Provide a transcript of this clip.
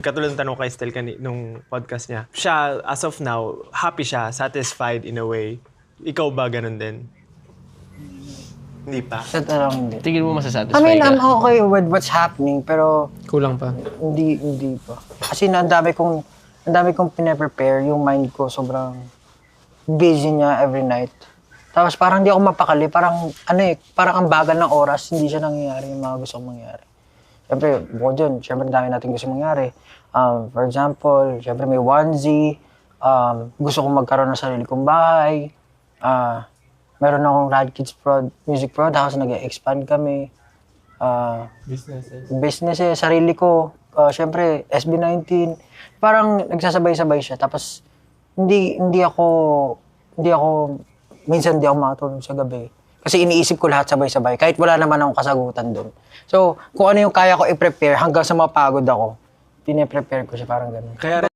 Katulad ng tanong kay Stel kani nung podcast niya. Siya, as of now, happy siya, satisfied in a way. Ikaw ba ganun din? Hindi pa. Sa lang hindi. Tingin mo masasatisfy I mean, ka? I'm okay with what's happening, pero Kulang pa. hindi, hindi pa. Kasi na, ang dami kong, ang dami kong pinaprepare, yung mind ko sobrang busy niya every night. Tapos parang hindi ako mapakali, parang ano eh, parang ang bagal ng oras, hindi siya nangyayari yung mga gusto kong mangyari. Siyempre, bukod dyan, siyempre dami natin gusto mangyari. Um, for example, siyempre may onesie, um, gusto kong magkaroon ng sarili kong bahay, ah, meron akong Rad Kids Prod, Music Prod House, nag-expand kami. Ah, Businesses. business eh, sarili ko. Uh, Siyempre, SB19. Parang nagsasabay-sabay siya. Tapos, hindi, hindi ako, hindi ako, minsan hindi ako makatulog sa gabi. Kasi iniisip ko lahat sabay-sabay. Kahit wala naman akong kasagutan doon. So, kung ano yung kaya ko i-prepare hanggang sa mapagod ako, pine-prepare ko siya parang ganun. Kaya